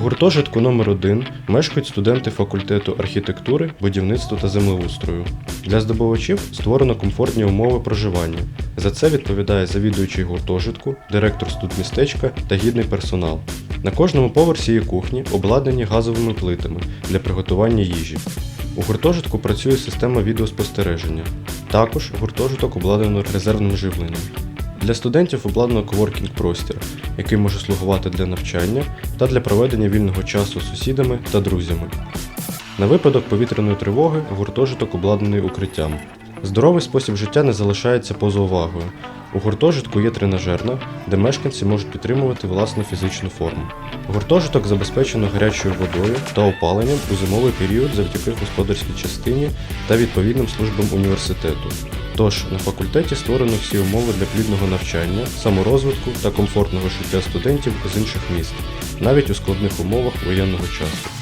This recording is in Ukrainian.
гуртожитку номер 1 мешкають студенти факультету архітектури, будівництва та землеустрою. Для здобувачів створено комфортні умови проживання. За це відповідає завідуючий гуртожитку, директор студмістечка та гідний персонал. На кожному поверсі є кухні, обладнані газовими плитами для приготування їжі. У гуртожитку працює система відеоспостереження. Також гуртожиток обладнано резервним живленням. Для студентів обладнано коворкінг простір, який може слугувати для навчання та для проведення вільного часу з сусідами та друзями. На випадок повітряної тривоги гуртожиток обладнаний укриттям. Здоровий спосіб життя не залишається поза увагою. У гуртожитку є тренажерна, де мешканці можуть підтримувати власну фізичну форму. Гуртожиток забезпечено гарячою водою та опаленням у зимовий період завдяки господарській частині та відповідним службам університету. Тож на факультеті створено всі умови для плідного навчання, саморозвитку та комфортного життя студентів з інших міст, навіть у складних умовах воєнного часу.